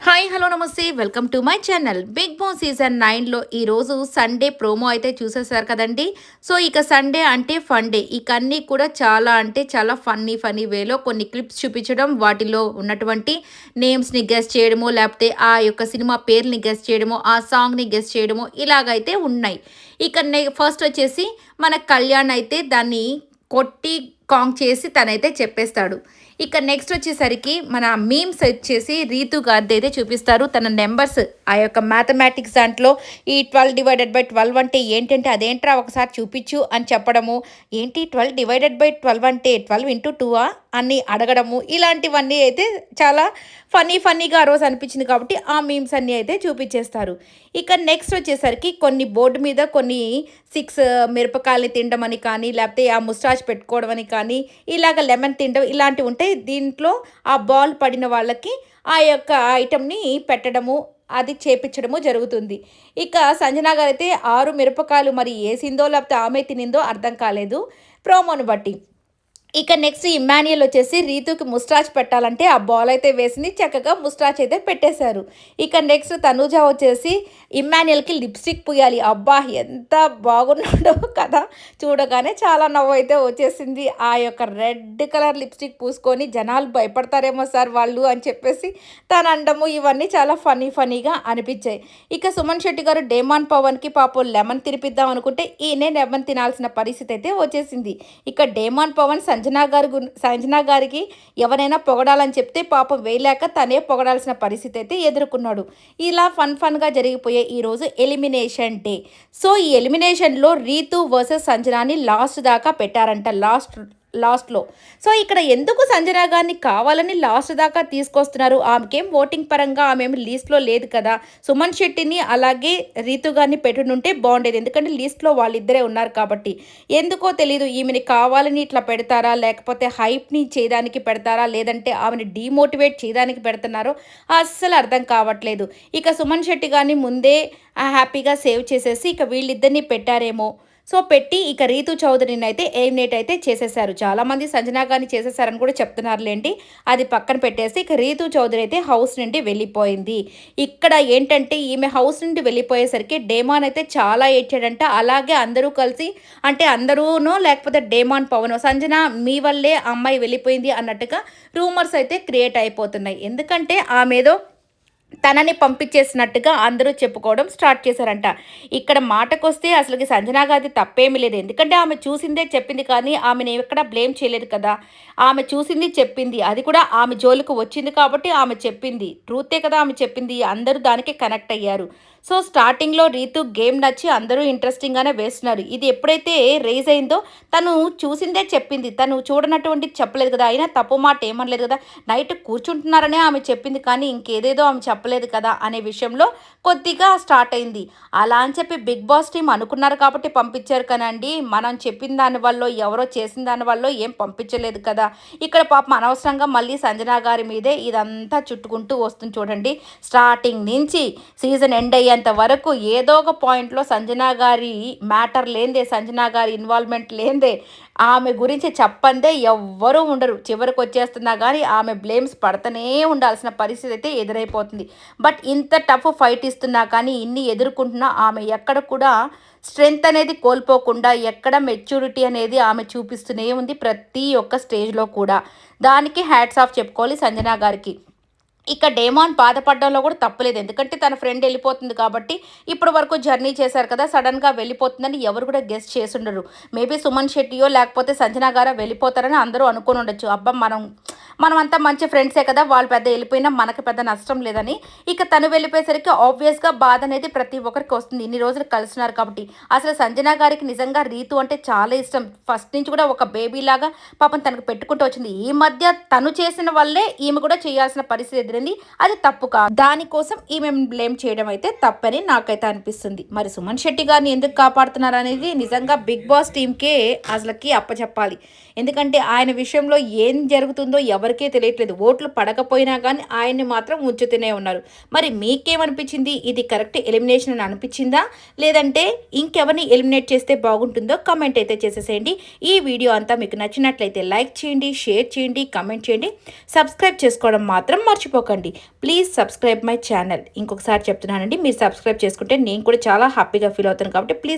Hi hello నమస్తే. Welcome to my channel. Big boss season నైన్లో ఈరోజు సండే ప్రోమో అయితే చూసేసారు కదండి. సో ఇక సండే అంటే ఫన్ డే. ఇక అన్నీ కూడా చాలా అంటే చాలా ఫన్నీ ఫన్నీ వేలో కొన్ని క్లిప్స్ చూపించడం వాటిలో ఉన్నటువంటి నేమ్స్ని గెస్ట్ చేయడమో లేకపోతే ఆ యొక్క సినిమా పేర్ని గెస్ట్ చేయడమో ఆ సాంగ్ని గెస్ట్ చేయడమో ఇలాగైతే ఉన్నాయి. ఇక ఫస్ట్ వచ్చేసి మన కళ్యాణ్ అయితే దాన్ని కొట్టి కాంగ్ చేసి తనైతే చెప్పేస్తాడు. ఇక నెక్స్ట్ వచ్చేసరికి మన మీమ్స్ వచ్చేసి రీతు గారిది అయితే చూపిస్తారు. తన నెంబర్స్ ఆ యొక్క మ్యాథమెటిక్స్ దాంట్లో ఈ ట్వెల్వ్ డివైడెడ్ బై ట్వెల్వ్ అంటే ఏంటంటే అదేంట్రా ఒకసారి చూపించు అని చెప్పడము. ఏంటి ట్వెల్వ్ డివైడెడ్ బై ట్వెల్వ్ అంటే ట్వెల్వ్ ఇంటూ టూవా అని అడగడము. ఇలాంటివన్నీ అయితే చాలా ఫన్నీ ఫన్నీగా ఆ రోజు అనిపించింది కాబట్టి ఆ మీమ్స్ అన్నీ అయితే చూపించేస్తారు. ఇక నెక్స్ట్ వచ్చేసరికి కొన్ని బోర్డు మీద కొన్ని సిక్స్ మిరపకాయలు తినడం అని కానీ లేకపోతే ఆ ముస్టాచ్ పెట్టుకోవడం అని కానీ ఇలాగ లెమన్ తినడం ఇలాంటివి ఉంటాయి దీంట్లో ఆ బాల్ పడిన వాళ్ళకి ఆ యొక్క ఐటమ్ని పెట్టడము అది చేపించడము జరుగుతుంది. ఇక సంజనా గారు అయితే ఆరు మిరపకాయలు మరి వేసిందో లేకపోతే ఆమె తినిందో అర్థం కాలేదు. ప్రోమోను బట్టి. ఇక నెక్స్ట్ ఇమాన్యుయల్ వచ్చేసి రీతుకి ముస్టాచ్ పెట్టాలంటే ఆ బాల్ అయితే వేసింది. చక్కగా ముస్టాచ్ అయితే పెట్టేశారు. ఇక నెక్స్ట్ తనూజ వచ్చేసి ఇమాన్యుయల్కి లిప్స్టిక్ పూయాలి. అబ్బా ఎంత బాగున్నాడో కదా. చూడగానే చాలా నవ్వు అయితే వచ్చేసింది. ఆ యొక్క రెడ్ కలర్ లిప్స్టిక్ పూసుకొని జనాలు భయపడతారేమో సార్ వాళ్ళు అని చెప్పేసి తను అండము ఇవన్నీ చాలా ఫనీ ఫనీగా అనిపించాయి. ఇక సుమన్ శెట్టి గారు డేమాన్ పవన్కి పాపం లెమన్ తినిపిద్దాం అనుకుంటే ఈయనే లెమన్ తినాల్సిన పరిస్థితి అయితే వచ్చేసింది. ఇక డేమాన్ పవన్ సంజనా గారి సంజనా గారికి ఎవరైనా పొగడాలని చెప్తే పాపం వేయలేక తనే పొగడాల్సిన పరిస్థితి అయితే ఎదుర్కొన్నాడు. ఇలా ఫన్ ఫన్గా జరిగిపోయే ఈరోజు ఎలిమినేషన్ డే. సో ఈ ఎలిమినేషన్లో రీతు వర్సెస్ సంజనాని లాస్ట్ దాకా పెట్టారంట. లాస్ట్ లాస్ట్లో. సో ఇక్కడ ఎందుకు సంజన గారిని కావాలని లాస్ట్ దాకా తీసుకొస్తున్నారు? ఆమెకేం ఓటింగ్ పరంగా ఆమె లీస్ట్లో లేదు కదా. సుమన్ శెట్టిని అలాగే రీతు గారిని పెట్టునుంటే బాగుండేది. ఎందుకంటే లీస్ట్లో వాళ్ళిద్దరే ఉన్నారు కాబట్టి. ఎందుకో తెలియదు ఈమెని కావాలని ఇట్లా పెడతారా? లేకపోతే హైప్ని చేయడానికి పెడతారా? లేదంటే ఆమెని డీమోటివేట్ చేయడానికి పెడుతున్నారో అస్సలు అర్థం కావట్లేదు. ఇక సుమన్ శెట్టి గారిని ముందే హ్యాపీగా సేవ్ చేసేసి ఇక వీళ్ళిద్దరిని పెట్టారేమో. సో పెట్టి ఇక రీతు చౌదరిని అయితే ఎలిమినేట్ అయితే చేసేసారు చాలామంది సంజనా గారిని చేసేసారని కూడా చెప్తున్నారులేండి అది పక్కన పెట్టేసి ఇక రీతు చౌదరి అయితే హౌస్ నుండి వెళ్ళిపోయింది. ఇక్కడ ఏంటంటే ఈమె హౌస్ నుండి వెళ్ళిపోయేసరికి డేమాన్ అయితే చాలా ఏడ్చాడంట. అలాగే అందరూ కలిసి అంటే అందరూనో లేకపోతే డేమాన్ పవన్ సంజన మీ వల్లే అమ్మాయి వెళ్ళిపోయింది అన్నట్టుగా రూమర్స్ అయితే క్రియేట్ అయిపోతున్నాయి. ఎందుకంటే ఆమెదో తనని పంపించేసినట్టుగా అందరూ చెప్పుకోవడం స్టార్ట్ చేశారంట. ఇక్కడ మాటకొస్తే అసలుకి సంజనా గారి తప్పేమీ లేదు. ఎందుకంటే ఆమె చూసిందే చెప్పింది కానీ ఆమెను ఎక్కడ బ్లేమ్ చేయలేదు కదా. ఆమె చూసింది చెప్పింది. అది కూడా ఆమె జోలికి వచ్చింది కాబట్టి ఆమె చెప్పింది. ట్రూతే కదా ఆమె చెప్పింది. అందరూ దానికి కనెక్ట్ అయ్యారు. సో స్టార్టింగ్లో రీతు గేమ్ నచ్చి అందరూ ఇంట్రెస్టింగ్గానే వేస్తున్నారు. ఇది ఎప్పుడైతే రేజ్ అయిందో తను చూసిందే చెప్పింది. తను చూడనటువంటి చెప్పలేదు కదా. అయినా తప్పు మాట ఏమనలేదు కదా. నైట్ కూర్చుంటున్నారనే ఆమె చెప్పింది కానీ ఇంకేదేదో ఆమె చెప్పలేదు కదా అనే విషయంలో కొద్దిగా స్టార్ట్ అయింది. అలా అని చెప్పి బిగ్ బాస్ టీం అనుకున్నారు కాబట్టి పంపించారు కానండి మనం చెప్పిన దాని వల్ల ఎవరో చేసిన దాని వల్ల ఏం పంపించలేదు కదా. ఇక్కడ పాపం అనవసరంగా మళ్ళీ సంజనా గారి మీదే ఇదంతా చుట్టుకుంటూ వస్తుంది చూడండి. స్టార్టింగ్ నుంచి సీజన్ ఎండ్ అయ్యేంత వరకు ఏదో ఒక పాయింట్లో సంజనా గారి మ్యాటర్ లేందే సంజనా గారి ఇన్వాల్వ్మెంట్ లేదే ఆమె గురించి చెప్పందే ఎవ్వరూ ఉండరు. చివరికి వచ్చేస్తున్నా కానీ ఆమె బ్లేమ్స్ పడతనే ఉండాల్సిన పరిస్థితి అయితే ఎదురైపోతుంది. బట్ ఇంత టఫ్ ఫైట్ ఇస్తున్నా కానీ ఇన్ని ఎదుర్కొంటున్నా ఆమె ఎక్కడ కూడా స్ట్రెంగ్త్ అనేది కోల్పోకుండా ఎక్కడ మెచ్యూరిటీ అనేది ఆమె చూపిస్తూనే ఉంది ప్రతి ఒక్క స్టేజ్లో కూడా. దానికి హ్యాట్స్ ఆఫ్ చెప్పుకోవాలి సంజనా గారికి. ఇక డేమాన్ బాధపడడంలో కూడా తప్పలేదు. ఎందుకంటే తన ఫ్రెండ్ వెళ్ళిపోతుంది కాబట్టి ఇప్పటి వరకు జర్నీ చేశారు కదా సడన్గా వెళ్ళిపోతుందని ఎవరు కూడా గెస్ట్ చేసుండరు. మేబీ సుమన్ శెట్టియో లేకపోతే సంజనా గారా వెళ్ళిపోతారని అందరూ అనుకుని ఉండొచ్చు అబ్బా మనం మనం అంతా మంచి ఫ్రెండ్సే కదా వాళ్ళు పెద్ద వెళ్ళిపోయినా మనకి పెద్ద నష్టం లేదని. ఇక తను వెళ్ళిపోయేసరికి ఆబ్వియస్గా బాధ అనేది ప్రతి ఒక్కరికి వస్తుంది. ఇన్ని రోజులు కలుస్తున్నారు కాబట్టి. అసలు సంజనా గారికి నిజంగా రీతు అంటే చాలా ఇష్టం. ఫస్ట్ నుంచి కూడా ఒక బేబీ లాగా పాపం తనకు పెట్టుకుంటూ వచ్చింది. ఈ మధ్య తను చేసిన వల్లే ఈమె కూడా చేయాల్సిన పరిస్థితి ఎదురైంది. అది తప్పు కాదు. దానికోసం ఈమె బ్లేమ్ చేయడం అయితే తప్పని నాకైతే అనిపిస్తుంది. మరి సుమన్ శెట్టి గారిని ఎందుకు కాపాడుతున్నారు అనేది నిజంగా బిగ్ బాస్ టీంకే అసలుకి అప్పచెప్పాలి. ఎందుకంటే ఆయన విషయంలో ఏం జరుగుతుందో ఎవరు ఎవరికే తెలియట్లేదు. ఓట్లు పడకపోయినా కానీ ఆయన్ని మాత్రం ఉంచుతూనే ఉన్నారు. మరి మీకేమనిపించింది? ఇది కరెక్ట్ ఎలిమినేషన్ అని అనిపించిందా? లేదంటే ఇంకెవరిని ఎలిమినేట్ చేస్తే బాగుంటుందో కమెంట్ అయితే చేసేసేయండి. ఈ వీడియో అంతా మీకు నచ్చినట్లయితే లైక్ చేయండి షేర్ చేయండి కమెంట్ చేయండి. సబ్స్క్రైబ్ చేసుకోవడం మాత్రం మర్చిపోకండి. Please subscribe my channel. ఇంకొకసారి చెప్తున్నానండి మీరు సబ్స్క్రైబ్ చేసుకుంటే నేను కూడా చాలా హ్యాపీగా ఫీల్ అవుతాను కాబట్టి ప్లీజ్